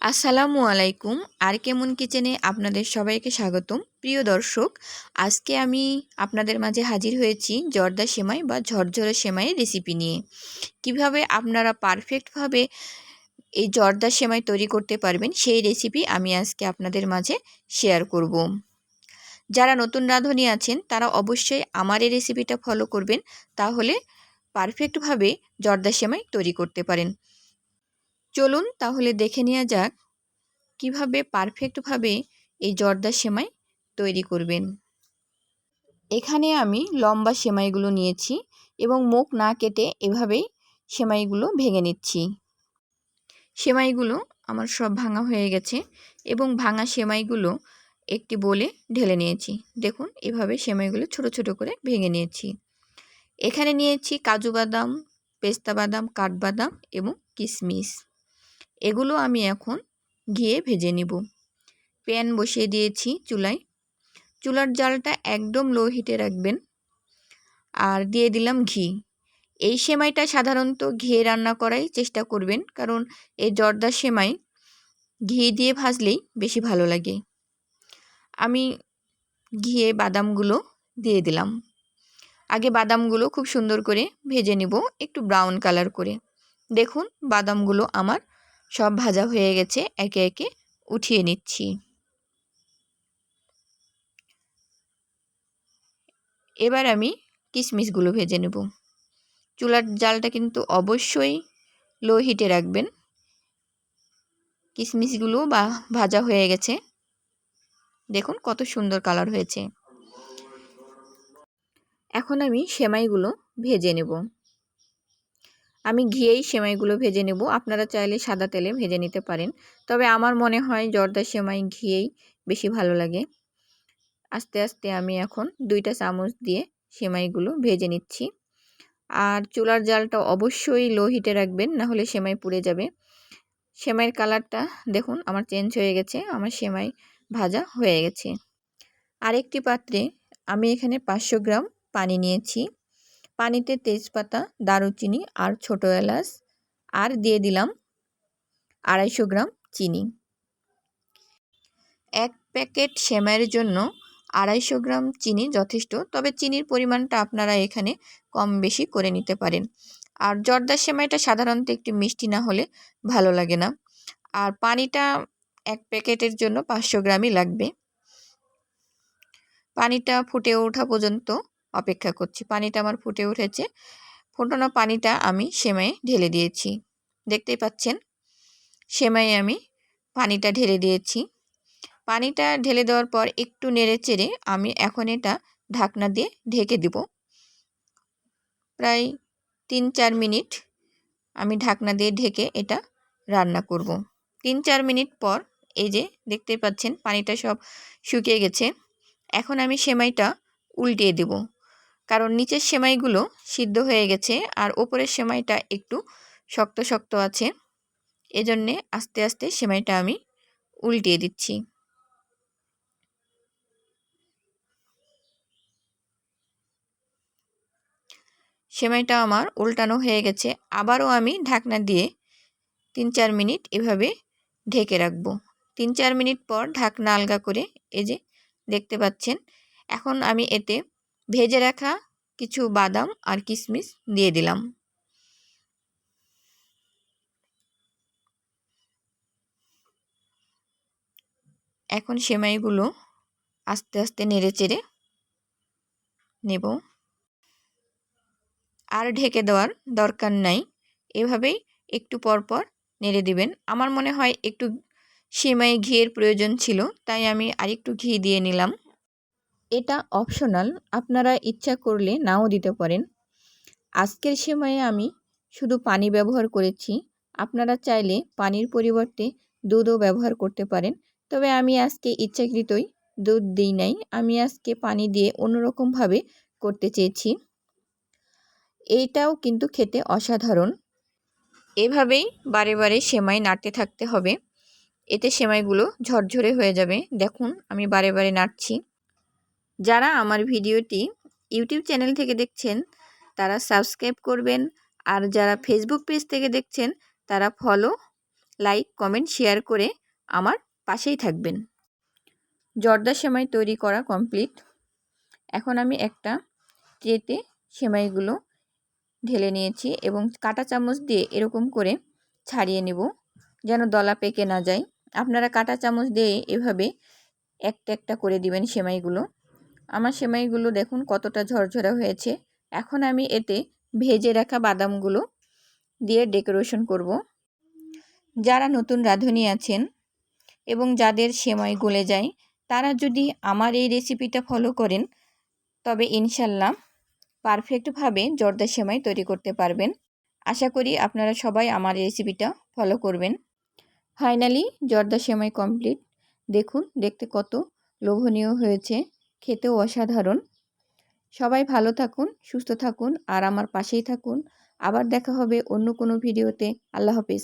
আসসালামু আলাইকুম। আর কেমন কিচেনে আপনাদের সবাইকে স্বাগতম। প্রিয় দর্শক, আজকে আমি আপনাদের মাঝে হাজির হয়েছি জর্দা সেমাই বা ঝরঝরে সেমাইয়ের রেসিপি নিয়ে। কীভাবে আপনারা পারফেক্টভাবে এই জর্দা সেমাই তৈরি করতে পারবেন, সেই রেসিপি আমি আজকে আপনাদের মাঝে শেয়ার করব। যারা নতুন রাঁধুনি আছেন, তারা অবশ্যই আমার এই রেসিপিটা ফলো করবেন। তাহলে পারফেক্টভাবে জর্দা সেমাই তৈরি করতে পারেন। চলুন তাহলে দেখে নেওয়া যাক কীভাবে পারফেক্টভাবে এই জর্দা সেমাই তৈরি করবেন। এখানে আমি লম্বা সেমাইগুলো নিয়েছি এবং মুখ না কেটে এভাবেই সেমাইগুলো ভেঙে নিচ্ছি। সেমাইগুলো আমার সব ভাঙা হয়ে গেছে এবং ভাঙা সেমাইগুলো একটি বলে ঢেলে নিয়েছি। দেখুন, এভাবে সেমাইগুলো ছোট ছোট করে ভেঙে নিয়েছি। এখানে নিয়েছি কাজু বাদাম, পেস্তা বাদাম কাঠবাদাম এবং কিশমিশ। এগুলো আমি এখন ঘিয়ে ভেজে নিব। প্যান বসিয়ে দিয়েছি চুলায়। চুলার জালটা একদম লো হিটে রাখবেন। আর দিয়ে দিলাম ঘি। এই সেমাইটা সাধারণত ঘিয়ে রান্না করাই চেষ্টা করবেন, কারণ এই জর্দা সেমাই ঘি দিয়ে ভাজলেই বেশি ভালো লাগে। আমি ঘিয়ে বাদামগুলো দিয়ে দিলাম। আগে বাদামগুলো খুব সুন্দর করে ভেজে নিব, একটু ব্রাউন কালার করে। দেখুন, বাদামগুলো আমার সব ভাজা হয়ে গেছে, একে একে উঠিয়ে নিচ্ছি। এবার আমি কিশমিশগুলো ভেজে নেব। চুলার জালটা কিন্তু অবশ্যই লো হিটে রাখবেন। কিশমিশগুলো বা ভাজা হয়ে গেছে। দেখুন কত সুন্দর কালার হয়েছে। এখন আমি সেমাইগুলো ভেজে নেব। আমি ঘিয়েই সেমাইগুলো ভেজে নেব। আপনারা চাইলে সাদা তেলে ভেজে নিতে পারেন। তবে আমার মনে হয় জর্দা সেমাই ঘিয়েই বেশি ভালো লাগে। আস্তে আস্তে আমি এখন দুইটা চামচ দিয়ে সেমাইগুলো ভেজে নিচ্ছি। আর চুলার জালটা অবশ্যই লো হিটে রাখবেন, না হলে সেমাই পুড়ে যাবে। সেমাইয়ের কালারটা দেখুন, আমার চেঞ্জ হয়ে গেছে, আমার সেমাই ভাজা হয়ে গেছে। আরেকটি পাত্রে আমি এখানে পাঁচশো গ্রাম পানি নিয়েছি। পানিতে তেজপাতা, দারুচিনি আর ছোটো এলাচ আর দিয়ে দিলাম আড়াইশো গ্রাম চিনি। এক প্যাকেট সেমাইয়ের জন্য আড়াইশো গ্রাম চিনি যথেষ্ট, তবে চিনির পরিমাণটা আপনারা এখানে কম বেশি করে নিতে পারেন। আর জর্দা সেমাইটা সাধারণত একটু মিষ্টি না হলে ভালো লাগে না। আর পানিটা এক প্যাকেটের জন্য পাঁচশো গ্রামই লাগবে। পানিটা ফুটে ওঠা পর্যন্ত অপেক্ষা করছি। পানিটা আমার ফুটে উঠেছে। ফোটানো পানিটা আমি সেমাইয়ে ঢেলে দিয়েছি। দেখতেই পাচ্ছেন সেমাইয়ে আমি পানিটা ঢেলে দিয়েছি। পানিটা ঢেলে দেওয়ার পর একটু নেড়ে চেড়ে আমি এখন এটা ঢাকনা দিয়ে ঢেকে দিব। প্রায় তিন চার মিনিট আমি ঢাকনা দিয়ে ঢেকে এটা রান্না করব। তিন চার মিনিট পর এই যে দেখতে পাচ্ছেন, পানিটা সব শুকিয়ে গেছে। এখন আমি সেমাইটা উল্টিয়ে দেব। কারণ নিচের সেমাইগুলো সিদ্ধ হয়ে গেছে আর ওপরের সেমাইটা একটু শক্ত শক্ত আছে। এজন্যে আস্তে আস্তে সেমাইটা আমি উল্টিয়ে দিচ্ছি। সেমাইটা আমার উল্টানো হয়ে গেছে। আবারও আমি ঢাকনা দিয়ে তিন, চার মিনিট এভাবে ঢেকে রাখব। তিন, চার মিনিট পর ঢাকনা আলগা করে, এই যে দেখতে পাচ্ছেন, এখন আমি এতে ভেজে রাখা কিছু বাদাম আর কিশমিশ দিয়ে দিলাম। এখন সেমাইগুলো আস্তে আস্তে নেড়ে চেড়ে নেব। আর ঢেকে দেওয়ার দরকার নাই। এভাবেই একটু পর পর নেড়ে দিবেন। আমার মনে হয় একটু সেমাই ঘিয়ের প্রয়োজন ছিল, তাই আমি আরেকটু ঘি দিয়ে নিলাম। এটা অপশনাল আপনারা ইচ্ছা করলে নাও দিতে পারেন। আজকের সময়ে আমি শুধু পানি ব্যবহার করেছি, আপনারা চাইলে পানির পরিবর্তে দুধও ব্যবহার করতে পারেন। তবে আমি আজকে ইচ্ছাকৃতই দুধ দিই নাই, আমি আজকে পানি দিয়ে অন্যরকমভাবে করতে চেয়েছি। এইটাও কিন্তু খেতে অসাধারণ। এভাবেই বারে বারে সেমাই নাড়তে থাকতে হবে। এতে সেমাইগুলো ঝরঝরে হয়ে যাবে। দেখুন, আমি বারে বারে নাড়ছি। যারা আমার ভিডিওটি ইউটিউব চ্যানেল থেকে দেখছেন, তারা সাবস্ক্রাইব করবেন। আর যারা ফেসবুক পেজ থেকে দেখছেন, তারা ফলো লাইক কমেন্ট শেয়ার করে আমার পাশেই থাকবেন। জর্দা সেমাই তৈরি করা কমপ্লিট এখন আমি একটা ট্রেতে সেমাইগুলো ঢেলে নিয়েছি এবং কাটা চামচ দিয়ে এরকম করে ছাড়িয়ে নেব যেন দলা পেকে না যায়। আপনারা কাটা চামচ দিয়ে এভাবে একটা একটা করে দিবেন সেমাইগুলো। আমার সেমাইগুলো দেখুন কতটা ঝরঝরা হয়েছে। এখন আমি এতে ভেজে রাখা বাদামগুলো দিয়ে ডেকোরেশন করব। যারা নতুন রাঁধুনি আছেন এবং যাদের সেমাই গলে যায়, তারা যদি আমার এই রেসিপিটা ফলো করেন, তবে ইনশাল্লাহ পারফেক্টভাবে জর্দা সেমাই তৈরি করতে পারবেন। আশা করি আপনারা সবাই আমার রেসিপিটা ফলো করবেন। ফাইনালি জর্দা সেমাই কমপ্লিট। দেখুন, দেখতে কত লোভনীয় হয়েছে। খেতেও অসাধারণ। সবাই ভালো থাকুন, সুস্থ থাকুন, আর আমার পাশেই থাকুন। আবার দেখা হবে অন্য কোনো ভিডিওতে। আল্লাহ হাফিজ।